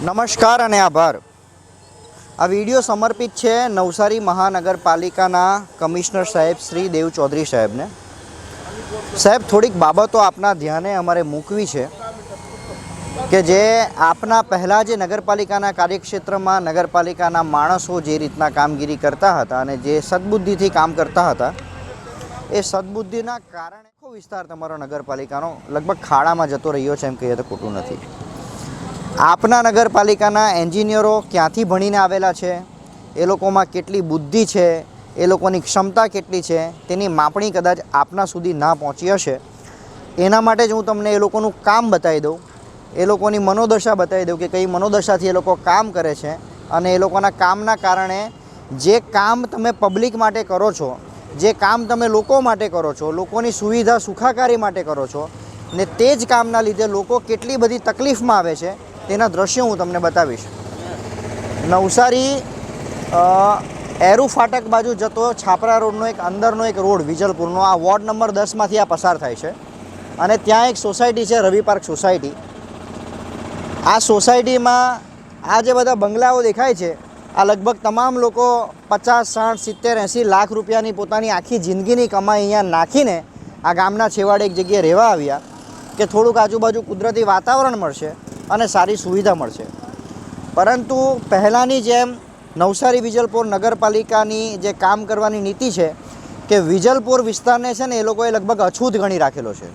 નમસ્કાર અને આભાર. આ વીડિયો સમર્પિત છે નવસારી મહાનગરપાલિકાના કમિશનર સાહેબ શ્રી દેવ ચૌધરી સાહેબને. સાહેબ, થોડીક બાબતો આપના ધ્યાને અમારે મૂકવી છે કે જે આપના પહેલાં જે નગરપાલિકાના કાર્યક્ષેત્રમાં નગરપાલિકાના માણસો જે રીતના કામગીરી કરતા હતા અને જે સદબુદ્ધિથી કામ કરતા હતા, એ સદબુદ્ધિના કારણે આખો વિસ્તાર તમારો નગરપાલિકાનો લગભગ ખાડામાં જતો રહ્યો છે એમ કહીએ તો ખોટું નથી. આપના નગરપાલિકાના એન્જિનિયરો ક્યાંથી ભણીને આવેલા છે? એ લોકોમાં કેટલી બુદ્ધિ છે? એ લોકોની ક્ષમતા કેટલી છે? તેની માપણી કદાચ આપના સુધી ના પહોંચી હશે. એના માટે જ હું તમને એ લોકોનું કામ બતાવી દઉં. એ લોકોની મનોદશા બતાવી દઉં કે કઈ મનોદશાથી એ લોકો કામ કરે છે અને એ લોકોના કામના કારણે જે કામ તમે પબ્લિક માટે કરો છો, જે કામ તમે લોકો માટે કરો છો, લોકોની સુવિધા સુખાકારી માટે કરો છો ને તે જ કામના લીધે લોકો કેટલી બધી તકલીફમાં આવે છે તેના દ્રશ્યો હું તમને બતાવીશ. નવસારી એરુ ફાટક બાજુ જતો છાપરા રોડનો એક અંદરનો એક રોડ વિજલપુરનો. આ વોર્ડ નંબર દસમાંથી આ પસાર થાય છે. અને ત્યાં એક સોસાયટી છે, રવિ પાર્ક સોસાયટી. આ સોસાયટીમાં આ જે બધા બંગલાઓ દેખાય છે, આ લગભગ તમામ લોકો પચાસ, સાઠ, સિત્તેર, એંસી લાખ રૂપિયાની પોતાની આખી જિંદગીની કમાઈ અહીંયા નાખીને આ ગામના છેવાડે એક જગ્યાએ રહેવા આવ્યા કે થોડુંક આજુબાજુ કુદરતી વાતાવરણ મળશે. અને સારી સુવિધા મળશે. પરંતુ પહેલાંની જેમ નવસારી વિજલપુર નગરપાલિકાની જે કામ કરવાની નીતિ છે કે વિજલપુર વિસ્તારને છે ને એ લોકોએ લગભગ અછૂત ગણી રાખેલો છે.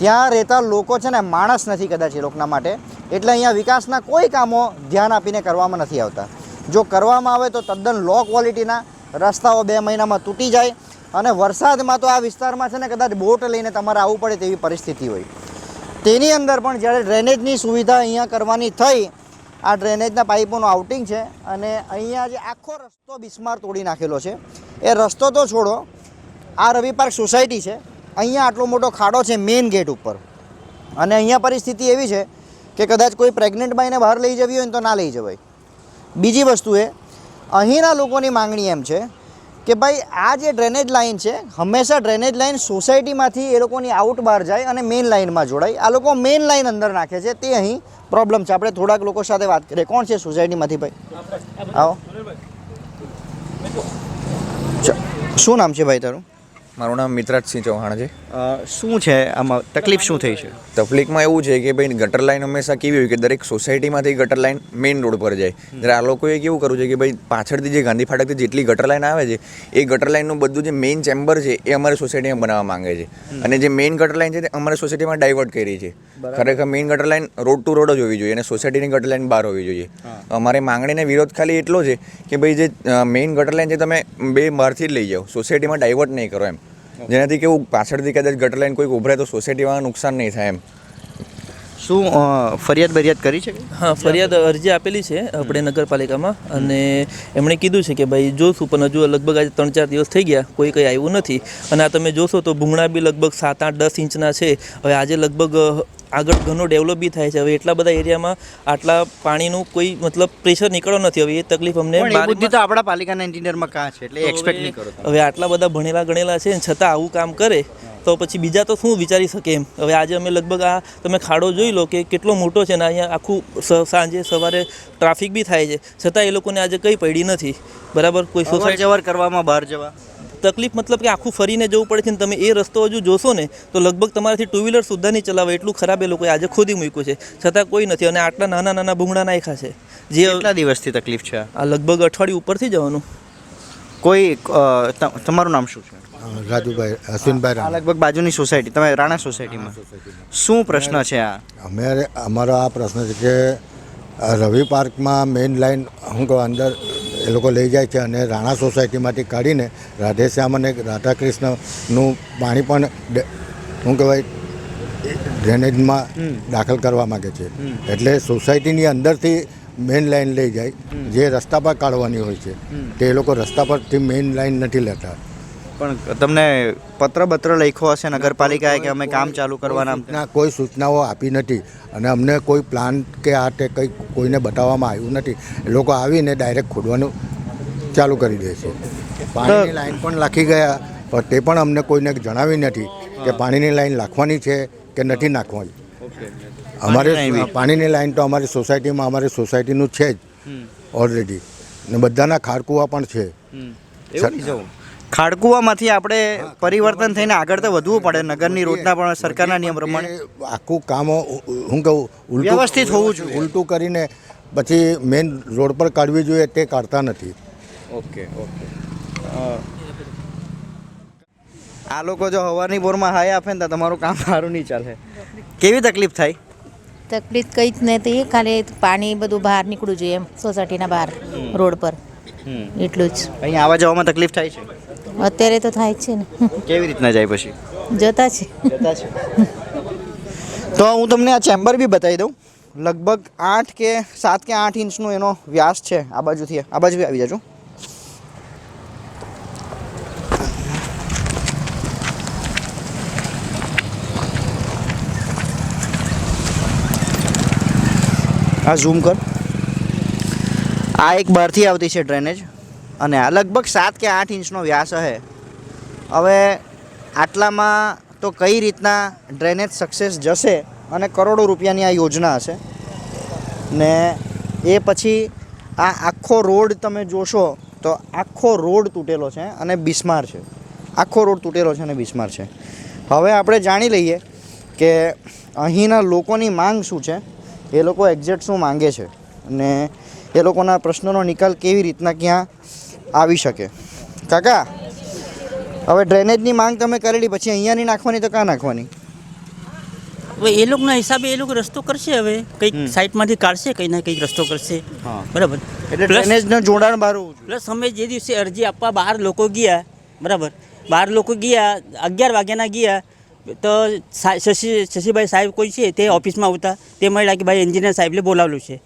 ત્યાં રહેતા લોકો છે ને માણસ નથી કદાચ એ લોકોના માટે. એટલે અહીંયા વિકાસના કોઈ કામો ધ્યાન આપીને કરવામાં નથી આવતા. જો કરવામાં આવે તો તદ્દન લો ક્વોલિટીના રસ્તાઓ બે મહિનામાં તૂટી જાય અને વરસાદમાં તો આ વિસ્તારમાં છે ને કદાચ બોટ લઈને તમારે આવવું પડે તેવી પરિસ્થિતિ હોય. તેની અંદર પણ જ્યારે ડ્રેનેજની સુવિધા અહીંયા કરવાની થઈ, આ ડ્રેનેજના પાઇપોનું આઉટિંગ છે અને અહીંયા જે આખો રસ્તો બિસ્માર તોડી નાખેલો છે. એ રસ્તો તો છોડો, આ રવિ પાર્ક સોસાયટી છે, અહીંયા આટલો મોટો ખાડો છે મેઇન ગેટ ઉપર. અને અહીંયા પરિસ્થિતિ એવી છે કે કદાચ કોઈ પ્રેગ્નન્ટ બાઈને બહાર લઈ જવી હોય ને તો ના લઈ જવાય. બીજી વસ્તુ એ, અહીંના લોકોની માંગણી એમ છે કે ભાઈ આ જે ડ્રેનેજ લાઇન છે હંમેશા ડ્રેનેજ લાઇન સોસાયટીમાંથી એ લોકોની આઉટ બહાર જાય અને મેઇન લાઇનમાં જોડાય. આ લોકો મેઇન લાઇન અંદર નાખે છે તે અહીં પ્રોબ્લેમ છે. આપણે થોડાક લોકો સાથે વાત કરીએ. કોણ છે સોસાયટીમાંથી ભાઈ? આવો. શું નામ છે ભાઈ તારું? મારું નામ મિત્રાજસિંહ ચૌહાણ છે. શું છે? આમાં તકલીફ શું થઈ છે? તકલીફમાં એવું છે કે ભાઈ ગટર લાઈન હંમેશા કેવી હોય કે દરેક સોસાયટીમાંથી ગટર લાઈન મેઇન રોડ પર જાય. જ્યારે આ લોકોએ કેવું કરવું છે કે ભાઈ પાછળથી જે ગાંધી ફાટકથી જેટલી ગટર લાઇન આવે છે એ ગટર લાઈનનું બધું જે મેઇન ચેમ્બર છે એ અમારી સોસાયટીમાં બનાવવા માંગે છે. અને જે મેઇન ગટર લાઇન છે તે અમારી સોસાયટીમાં ડાયવર્ટ કરી છે. ખરેખર મેઇન ગટર લાઇન રોડ ટુ રોડ જ હોવી જોઈએ અને સોસાયટીની ગટર લાઇન બહાર હોવી જોઈએ. અમારી માંગણીને વિરોધ ખાલી એટલો છે કે ભાઈ જે મેઇન ગટર લાઈન છે તમે બે બહારથી જ લઈ જાઓ. સોસાયટીમાં ડાયવર્ટ નહીં કરો એમ. જેનાથી કેવું પાછળથી કદાચ ગટર લાઈન કોઈક ઉભરે તો સોસાયટીમાં નુકસાન નહીં થાય એમ. શું ફરિયાદ બરિયાદ કરી છે? હા ફરિયાદ અરજી આપેલી છે આપણે નગરપાલિકામાં અને એમણે કીધું છે કે ભાઈ જોશું પણ હજુ લગભગ આજે ત્રણ ચાર દિવસ થઈ ગયા કોઈ કંઈ આવ્યું નથી. અને આ તમે જોશો તો ભૂંગળા બી લગભગ સાત આઠ દસ ઇંચના છે. હવે આજે લગભગ આગળ ઘણો ડેવલપ બી થાય છે. હવે એટલા બધા એરિયામાં આટલા પાણીનું કોઈ મતલબ પ્રેશર નીકળ્યો નથી. હવે એ તકલીફ અમને બુદ્ધિ તો આપણા પાલિકાના એન્જિનિયરમાં કાં છે? એટલે એક્સપેક્ટ નહીં કરો હવે આટલા બધા ભણેલા ગણેલા છે છતાં આવું કામ કરે તો પછી બીજા તો શું વિચારી શકે એમ? હવે આજે અમે લગભગ આ તમે ખાડો જોઈ લો કે કેટલો મોટો છે ને અહીંયા આખું સાંજે સવારે ટ્રાફિક બી થાય છે. છતાં એ લોકોને આજે કંઈ પડી નથી. બરાબર? કોઈ સોસાયટી જવર કરવામાં બહાર જવા. તકલીફ મતલબ કે આખું ફરીને જવું પડે છે ને તમે એ રસ્તો હજુ જોશો ને તો લગભગ તમારાથી ટુ વ્હીલર સુદ્ધા નહીં ચલાવે એટલું ખરાબ એ લોકોએ આજે ખોદી મૂક્યું છે. છતાં કોઈ નથી અને આટલા નાના નાના ભૂંગળા નાખ્યા છે. જે કેટલા દિવસથી તકલીફ છે? આ? લગભગ અઠવાડિયું ઉપરથી જવાનું. કોઈ તમારું નામ શું છે? રાજુભાઈ અશ્વિનભાઈ લગભગ બાજુની સોસાયટી તમે રાણા સોસાયટીમાં? શું પ્રશ્ન છે આ? અમે અમારો આ પ્રશ્ન છે કે રવિ પાર્કમાં મેઇન લાઈન હું કહું અંદર એ લોકો લઈ જાય છે અને રાણા સોસાયટીમાંથી કાઢીને રાધેશ્યામ અને રાધાકૃષ્ણનું પાણી પણ શું કહેવાય ડ્રેનેજમાં દાખલ કરવા માગે છે. એટલે સોસાયટીની અંદરથી મેઇન લાઈન લઈ જાય જે રસ્તા પર કાઢવાની હોય છે તે લોકો રસ્તા પરથી મેઇન લાઇન નથી લેતા. પણ તમને પત્ર બત્ર લખ્યો હશે નગરપાલિકાએ કે અમે કામ ચાલુ કરવાના? ના કોઈ સૂચનાઓ આપી નથી. અને અમને કોઈ પ્લાન કે આ તે કંઈ કોઈને બતાવવામાં આવ્યું નથી. એ લોકો આવીને ડાયરેક્ટ ખોદવાનું ચાલુ કરી દે છે. પાણીની લાઈન પણ લાખી ગયા પણ તે પણ અમને કોઈને જણાવી નથી કે પાણીની લાઈન લાખવાની છે કે નથી નાખવાની. અમારે પાણીની લાઈન તો અમારી સોસાયટીમાં અમારી સોસાયટીનું છે જ ઓલરેડી ને બધાના ખારકુવા પણ છે. ખાડકુવામાંથી આપણે પરિવર્તન થઈને આગળ તો વધવું પડે. નગરની રોડના પણ સરકારના નિયમ પ્રમાણે. આખું કામ હું કહું વ્યવસ્થિત હોવું જોઈએ. ઉલટું કરીને પછી મેઇન રોડ પર કાઢવી જોઈએ તે કાઢતા નથી. Okay okay. આ લોકો જો હવારની બોરમાં હાય આપે ને તો તમારું કામ સારું નહીં ચાલે. કેવી તકલીફ થાય? તકલીફ કંઈ જ નથી. ખાલી પાણી બધું બહાર નીકળવું જોઈએ એમ સોસાયટીના બહાર રોડ પર. એટલું જ. અહીંયા આવવા જવામાં તકલીફ થાય છે? અત્યારે તો થાય છે ને. કેવી રીતના જાય પછી? જતા છે. જતા છે. તો હું તમને આ ચેમ્બર બી બતાવી દઉં. લગભગ આઠ કે સાત કે આઠ ઇંચનો એનો વ્યાસ છે આ બાજુથી. આ બાજુ આવી જજો. આ ઝૂમ કર. આ એક બહારથી આવતી છે ડ્રેનેજ અને આ લગભગ સાત કે આઠ ઇંચનો વ્યાસ હશે હવે આટલામાં તો કઈ રીતના ડ્રેનેજ સક્સેસ જશે અને કરોડો રૂપિયાની આ યોજના હશે? ને એ પછી આ આખો રોડ તમે જોશો તો આખો રોડ તૂટેલો છે અને બિસ્માર છે. આખો રોડ તૂટેલો છે અને બિસ્માર છે. હવે આપણે જાણી લઈએ કે અહીંના લોકોની માંગ શું છે? એ લોકો એક્ઝેક્ટ શું માંગે છે? અને એ લોકોના પ્રશ્નોનો નિકાલ કેવી રીતના ક્યાં આવી શકે. કાકા હવે ડ્રેનેજની માંગ તમે કરેલી પછી અહીંયા નહીં નાખવાની તો ક્યાં નાખવાની? હવે એ લોકોના હિસાબે એ લોકો રસ્તો કરશે હવે. કંઈક સાઈડમાંથી કાઢશે કંઈ ના કંઈક રસ્તો કરશે. બરાબર. એટલે ડ્રેનેજનું જોડાણ બહાર પ્લસ અમે જે દિવસે અરજી આપવા બહાર લોકો ગયા બરાબર. બહાર લોકો ગયા અગિયાર વાગ્યાના ગયા તો શશી શશીભાઈ સાહેબ કોઈ છે તે ઓફિસમાં આવતા તે મળ્યા કે ભાઈ એન્જિનિયર સાહેબને બોલાવેલું છે.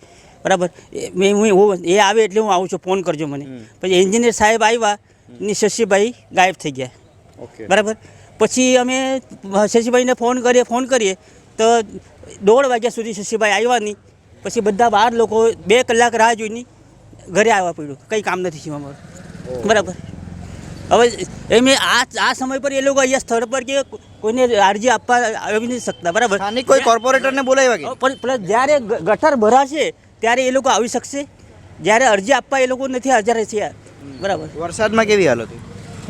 બરાબર? એ- મેં હું હું- એ આવે એટલે હું આવું છું. ફોન કરજો મને. પછી એન્જિનિયર સાહેબ આવ્યા. ને શશીભાઈ ગાયબ થઈ ગયા. બરાબર? પછી અમે શશીભાઈને ફોન કરીએ ફોન કરીએ. તો દોઢ વાગ્યા સુધી શશીભાઈ આવ્યા નહીં. પછી બધા બાર લોકો બે કલાક રાહ જોઈને ઘરે આવવા પડ્યું. કંઈ કામ નથી થયું અમારું. બરાબર? હવે એ મેં આ આ સમય પર એ લોકો અહીંયા સ્થળ પર કે કોઈને અરજી આપવા આવી નથી શકતા. બરાબર? કોઈ કોર્પોરેટરને બોલાવ્યા પણ પ્લસ જ્યારે ગટર ભરાશે ત્યારે એ લોકો આવી શકશે? જ્યારે અરજી આપવા એ લોકો નથી હાજર થયા બરાબર. વરસાદમાં કેવી હાલત હતી?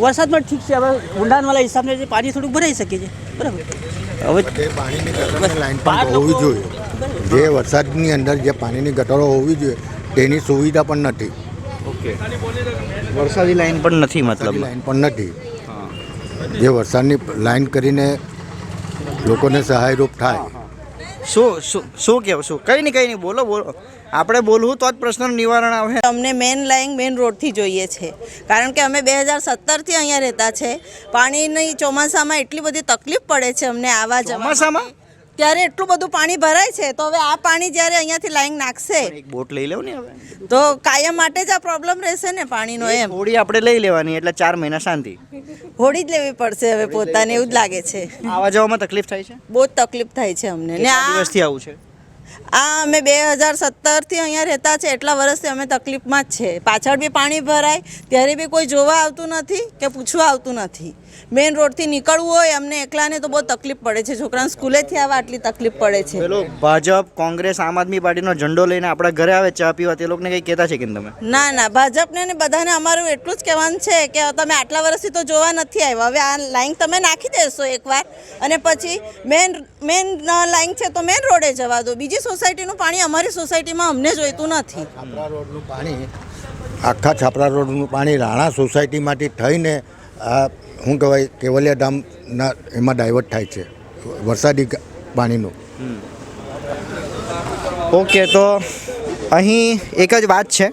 વરસાદમાં ઠીક છે. હવે ઊંડાણવાળા હિસાબને જે પાણી થોડુંક ભરાઈ શકે છે. બરાબર. હવે પાણીની લાઈન પણ હોવી જોઈએ. જે વરસાદની અંદર જે પાણીની ગટરો હોવી જોઈએ તેની સુવિધા પણ નથી. ઓકે. વરસાદી લાઈન પણ નથી મતલબ. લાઈન પણ નથી. જે વરસાદની લાઈન કરીને લોકોને સહાયરૂપ થાય. શું શું શું કહેવું શું? કંઈ નહીં કંઈ નહીં. બોલો બોલો. આપણે બોલવું તો જ પ્રશ્નનું નિવારણ આવે. અમને મેન લાઈન મેન રોડથી જોઈએ છે. કારણ કે અમે બે હજાર સત્તરથી અહીંયા રહેતા છે. પાણીની ચોમાસામાં એટલી બધી તકલીફ પડે છે અમને આવા ચોમાસામાં? ત્યારે એટલું બધું પાણી ભરાય છે. તો હવે આ પાણી જ્યારે અહીંયાથી લાઈન નાખશે એક બોટ લઈ લેવું ને હવે? તો કાયમ માટે જ આ પ્રોબ્લેમ રહેશે ને પાણીનો એમ. હોળી આપણે લઈ લેવાની એટલે ચાર મહિના શાંતિ. હોડી જ લેવી પડશે હવે પોતાને એવું જ લાગે છે. આવા જવામાં તકલીફ થાય છે? બહુ જ તકલીફ થાય છે અમને. ને આ દિવસથી આવું છે? આ અમે બે હજાર સત્તરથી અહીંયા રહેતા છે, એટલા વર્ષથી અમે તકલીફમાં જ છે. પાછળ બી પાણી ભરાય, ત્યારે બી કોઈ જોવા આવતું નથી કે પૂછવા આવતું નથી. મેઇન રોડથી નીકળવું હોય અમને એકલાને તો બહુ તકલીફ પડે છે. છોકરાને સ્કૂલેથી આવવા આટલી તકલીફ પડે છે. પેલો ભાજપ કોંગ્રેસ આમ આદમી પાર્ટીનો ઝંડો લઈને આપણા ઘરે આવે ચા પીવા તે લોકોને કંઈ કહેતા છે કે તમે? ના ના ભાજપને ને બધાને અમારું એટલું જ કહેવાનું છે કે તમે આટલા વર્ષથી તો જોવા નથી આવ્યા. હવે આ લાઈન તમે નાખી દેશો એકવાર. અને પછી મેન મેન લાઈન છે તો મેન રોડે જવા દો. બીજી સોસાયટીનું પાણી અમારી સોસાયટીમાં અમને જોઈતું નથી. છાપરા રોડનું પાણી આખા છાપરા રોડનું પાણી રાણા સોસાયટીમાંથી થઈને આ શું કહેવાય, કેવલિયા ધામના એમાં ડાયવર્ટ થાય છે, વરસાદી પાણીનું. ઓકે, તો અહીં એક જ વાત છે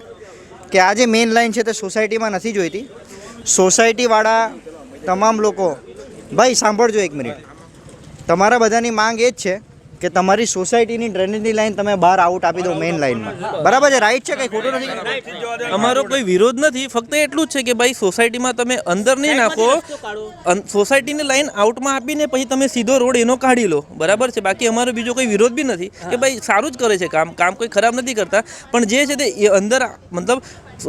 કે આ જે મેઇન લાઈન છે તે સોસાયટીમાં નથી જોઈતી. સોસાયટીવાળા તમામ લોકો, ભાઈ, સાંભળજો એક મિનિટ તમારા બધાની માંગ એ જ છે કે તમારી સોસાયટીની ડ્રેનેજની લાઈન તમે બહાર આઉટ આપી દો મેઇન લાઈનમાં બરાબર છે? રાઈટ છે કંઈ ખોટું નથી? અમારો કોઈ વિરોધ નથી ફક્ત એટલું જ છે કે ભાઈ સોસાયટીમાં તમે અંદર નહીં નાખો સોસાયટીની લાઈન આઉટમાં આપીને પછી તમે સીધો રોડ એનો કાઢી લો. બરાબર છે? બાકી અમારો બીજો કોઈ વિરોધ બી નથી કે ભાઈ સારું જ કરે છે કામ. કામ કોઈ ખરાબ નથી કરતા. પણ જે છે તે એ અંદર મતલબ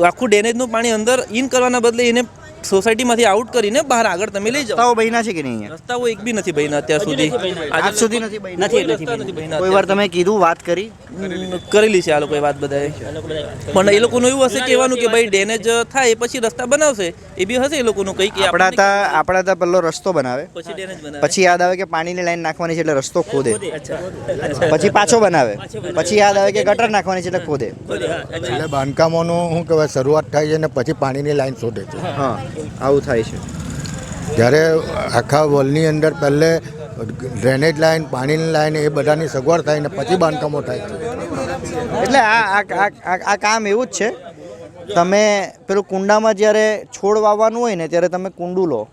આખું ડેનેજનું પાણી અંદર ઇન કરવાના બદલે એને સોસાયટીમાંથી આઉટ કરીને બહાર આગળ તમે લઈ જાઓ. રસ્તાઓ બન્યા છે કે નહીં અહીંયા? રસ્તાઓ એક બી નથી બન્યા અત્યાર સુધી. આજ સુધી નથી બન્યા. કોઈ રસ્તા નથી બન્યા. કોઈ વાર તમે કીધું વાત કરી? કરેલી છે આ લોકોએ વાત બધાએ. પણ એ લોકોનું એવું હશે કહેવાનું કે ભાઈ ડેમેજ થાય પછી રસ્તા બનાવશે. એ બી હશે એ લોકોનું કંઈક કે આપણા આપણને તા આપણા તા પેલો રસ્તો બનાવે. પછી ડેમેજ બનાવે. પછી યાદ આવે કે પાણીની લાઈન નાખવાની છે એટલે રસ્તો ખોદે. પછી પાછો બનાવે. પછી યાદ આવે કે ગટર નાખવાની છે એટલે ખોદે. એટલે બાંધકામોનું શું કહેવાય શરૂઆત થાય છે ને પછી પાણીની લાઈન શોધે છે. હા. આવું થાય છે. જ્યારે આખા વોલની અંદર પહેલે ડ્રેનેજ લાઈન પાણીની લાઈન એ બધાની સગવડ થાય ને પછી બાંધકામો થાય. એટલે આ આ આ- આ આ કામ એવું જ છે. તમે પેલું કુંડામાં જ્યારે છોડ વાવવાનું હોય ને ત્યારે તમે કુંડું લો.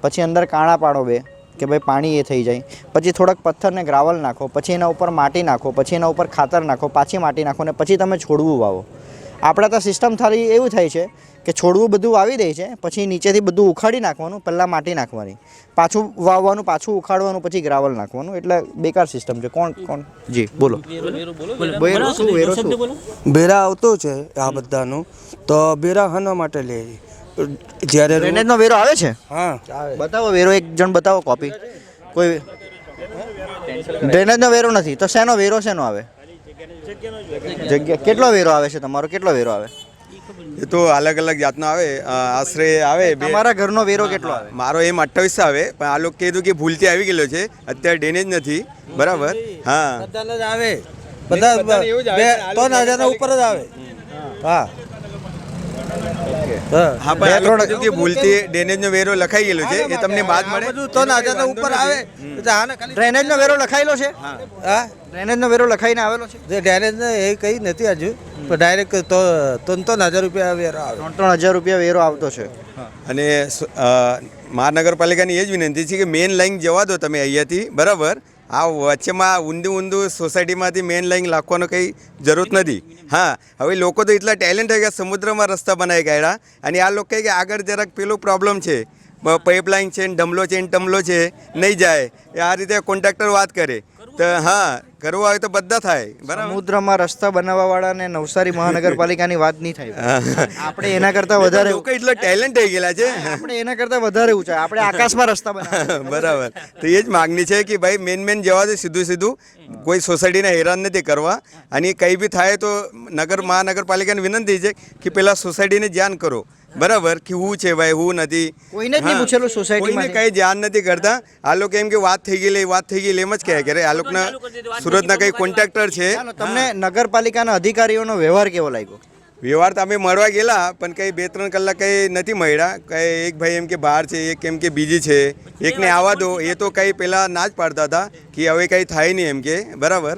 પછી અંદર કાણા પાડો બે કે ભાઈ પાણી એ થઈ જાય. પછી થોડાક પથ્થરને ગ્રાવલ નાખો પછી એના ઉપર માટી નાખો પછી એના ઉપર ખાતર નાખો પાછી માટી નાખો ને પછી તમે છોડવું વાવો. આપણા તો સિસ્ટમ થારી એવું થાય છે કે છોડવું બધું વાવી દે છે પછી નીચેથી બધું ઉખાડી નાખવાનું પહેલાં માટી નાખવાની. પાછું વાવવાનું પાછું ઉખાડવાનું પછી ગ્રાવલ નાખવાનું. એટલે બેકાર સિસ્ટમ છે. કોણ કોણ? જી બોલો. વેરો શું વેરો શું? બેરા આવતો છે આ બધાનું. તો બેરા હનવા માટે લે. જ્યારે ડ્રેનેજનો વેરો આવે છે? હા. બતાવો વેરો એક જણ બતાવો કોપી કોઈ ડ્રેનેજનો વેરો નથી. તો શેનો વેરો શેનો આવે? જગ્યા કેટલો વેરો આવે છે તમારો? કેટલો વેરો આવે? એ તો અલગ અલગ જાતનો આવે આશરે આવે બે તમારા ઘરનો વેરો કેટલો આવે? મારો એમ અઠ્ઠાવીસ આવે પણ આ લોકો કીધું કે ભૂલથી આવી ગયેલો છે અત્યારે ડેનેજ નથી બરાબર? હા. બધાને જ આવે. બધા ત્રણ હજારના ઉપર જ આવે. હા. હા. પણ કે ભૂલથી ડેનેજનો વેરો લખાઈ ગયેલો છે એ તમને બાદ મળે? બધું ત્રણ હજારના ઉપર આવે. તો આને ડ્રેનેજનો વેરો લખાયેલો છે? હા. ડ્રેનેજનો વેરો લખાઈને આવેલો છે? જે ડેરેજ ને એ કંઈ નથી હજુ. પણ ડાયરેક્ટ તો ત્રણ ત્રણ હજાર રૂપિયા વેરો આવે. ત્રણ ત્રણ હજાર રૂપિયા વેરો આવતો છે. અને મહાનગરપાલિકાની એ જ વિનંતી છે કે મેઇન લાઇન જવા દો તમે અહીંયાથી બરાબર? આ વચ્ચેમાં ઊંધું ઊંધું સોસાયટીમાંથી મેઇન લાઈન લાખવાનો કંઈ જરૂરત નથી. હા હવે લોકો તો એટલા ટેલેન્ટ થઈ ગયા સમુદ્રમાં રસ્તા બનાવી ગયા અને આ લોકો કહે કે આગળ જરાક પેલો પ્રોબ્લેમ છે. પાઇપલાઇન છે ડમલો છે ને ટમલો છે નહીં જાય. એ આ રીતે કોન્ટ્રાક્ટર વાત કરે. તો હા કરવું હોય તો બધા થાય. બરાબર? સમુદ્રમાં રસ્તા બનાવવા વાળાને નવસારી મહાનગરપાલિકાની વાત નહીં થાય. આપણે એના કરતાં વધારે એટલો ટેલેન્ટ થઈ ગયેલા છે. આપણે એના કરતાં વધારે ઊંચા. આપણે આકાશમાં રસ્તા બરાબર. તો એ જ માગણી છે કે ભાઈ મેન મેન જવા દે સીધું સીધું. કોઈ સોસાયટીને હેરાન નથી કરવા. અને કંઈ બી થાય તો નગર મહાનગરપાલિકાને વિનંતી છે કે પેલા સોસાયટીને ધ્યાન કરો. બરાબર કે હું છે ભાઈ હું નથી. કોઈને જ નહીં પૂછેલું સોસાયટીમાં કોઈને કંઈ ધ્યાન નથી કરતા. આ લોકો એમ કે વાત થઈ ગયેલી વાત થઈ ગઈ એમ જ કહે કે આ લોકોના સુરતના કઈ કોન્ટ્રાક્ટર છે. તમને નગરપાલિકાના અધિકારીઓનો વ્યવહાર કેવો લાગ્યો? વ્યવહાર તો અમે મળવા ગયેલા પણ કંઈ બે ત્રણ કલાક કંઈ નથી મળ્યા. કંઈ એક ભાઈ એમ કે બહાર છે એક એમ કે બીજી છે. એકને આવવા દો એ તો કંઈ પહેલાં ના જ પાડતા હતા કે હવે કંઈ થાય નહીં એમ કે. બરાબર.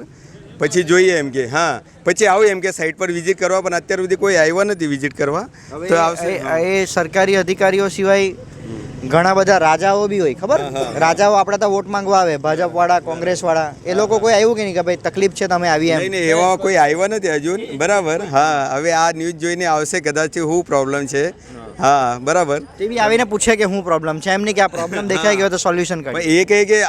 પછી જોઈએ એમ કે હા. પછી આવું એમ કે સાઈટ પર વિઝિટ કરવા પણ અત્યાર સુધી કોઈ આવ્યા નથી વિઝિટ કરવા. તો આવશે. એ- સરકારી અધિકારીઓ સિવાય ઘણા બધા રાજાઓ બી હોય ખબર? રાજાઓ આપણા તો વોટ માંગવા આવે ભાજપ વાળા કોંગ્રેસ વાળા એ લોકો કોઈ આવ્યું કે નહીં કે ભાઈ તકલીફ છે તમે આવી એમ? નહીં નહીં એવા કોઈ આવ્યા નથી હજુ. બરાબર. હા હવે આ ન્યૂઝ જોઈને આવશે કદાચ શું પ્રોબ્લેમ છે. હા બરાબર. તે બી આવીને પૂછે કે શું પ્રોબ્લેમ છે. એમની કે આ પ્રોબ્લેમ દેખાઈ ગયો તો સોલ્યુશન કરી. પણ એ કહે કે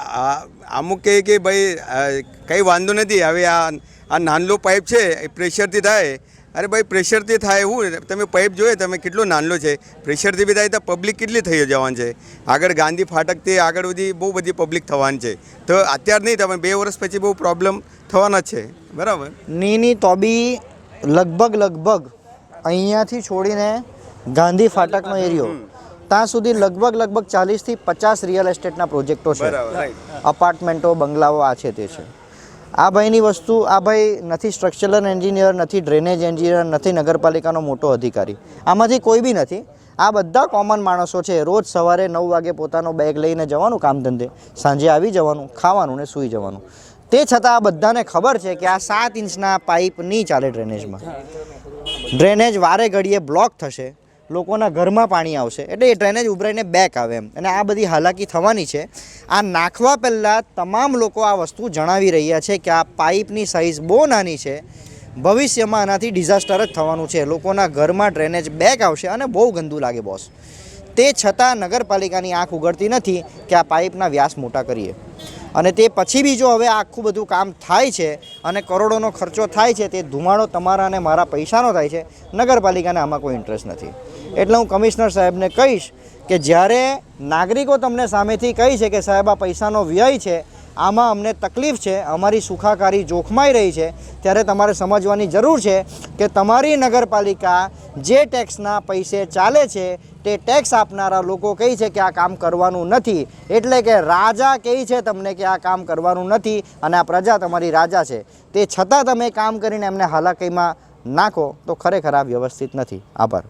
અમુક કહે કે ભાઈ કંઈ વાંધો નથી. હવે આ આ નાનલો પાઇપ છે એ પ્રેશરથી થાય. અરે ભાઈ પ્રેશરથી થાય એવું? તમે પાઇપ જોઈએ તમે કેટલો નાનલો છે. પ્રેશરથી બી થાય તો પબ્લિક કેટલી થઈ જવાની છે? આગળ ગાંધી ફાટકથી આગળ બધી બહુ બધી પબ્લિક થવાની છે. તો અત્યાર નહીં તમે બે વર્ષ પછી બહુ પ્રોબ્લેમ થવાના જ છે. બરાબર? નહીં નહીં તો બી લગભગ લગભગ અહીંયાથી છોડીને ગાંધી ફાટકનો એરિયો. ત્યાં સુધી લગભગ લગભગ ચાલીસથી પચાસ રિયલ એસ્ટેટના પ્રોજેક્ટો છે. અપાર્ટમેન્ટો બંગલાઓ આ છે તે છે. આ ભાઈની વસ્તુ આ ભાઈ નથી સ્ટ્રક્ચરલ એન્જિનિયર નથી ડ્રેનેજ એન્જિનિયર નથી નગરપાલિકાનો મોટો અધિકારી. આમાંથી કોઈ બી નથી. આ બધા કોમન માણસો છે. રોજ સવારે નવ વાગે પોતાનો બેગ લઈને જવાનું કામ ધંધે. સાંજે આવી જવાનું ખાવાનું ને સૂઈ જવાનું. તે છતાં આ બધાને ખબર છે કે આ સાત ઇંચના પાઇપ નહીં ચાલે ડ્રેનેજમાં ડ્રેનેજ વારે ઘડીએ બ્લોક થશે. લોકોના ઘરમાં પાણી આવશે. એટલે એ ડ્રેનેજ ઉભરાઈને બેક આવે એમ. અને આ બધી હાલાકી થવાની છે. આ નાખવા પહેલાં તમામ લોકો આ વસ્તુ જણાવી રહ્યા છે કે આ પાઇપની સાઇઝ બહુ નાની છે. ભવિષ્યમાં આનાથી ડિઝાસ્ટર જ થવાનું છે. લોકોના ઘરમાં ડ્રેનેજ બેક આવશે અને બહુ ગંદુ લાગે બોસ તે છતાં નગરપાલિકાની આંખ ઉગડતી નથી કે આ પાઇપના વ્યાસ મોટા કરીએ. અને તે પછી બી જો હવે આખું બધું કામ થાય છે અને કરોડોનો ખર્ચો થાય છે, તે ધુમાડો તમારા અને મારા પૈસાનો થાય છે, નગરપાલિકાને આમાં કોઈ ઇન્ટરેસ્ટ નથી. એટલે હું કમિશનર સાહેબને કહીશ કે જ્યારે નાગરિકો તમને સામેથી કહી છે કે સાહેબ આ પૈસાનો વ્યય છે, આમાં અમને તકલીફ છે, અમારી સુખાકારી જોખમાઈ રહી છે, ત્યારે તમારે સમજવાની જરૂર છે કે તમારી નગરપાલિકા જે ટેક્સના પૈસે ચાલે છે, તે ટેક્સ આપનારા લોકો કહે છે કે આ કામ કરવાનું નથી. એટલે કે રાજા કહે છે તમને કે આ કામ કરવાનું નથી અને આ પ્રજા તમારી રાજા છે. તે છતાં તમે કામ કરીને એમને હાલાકીમાં નાખો તો ખરેખર આ વ્યવસ્થિત નથી. આભાર.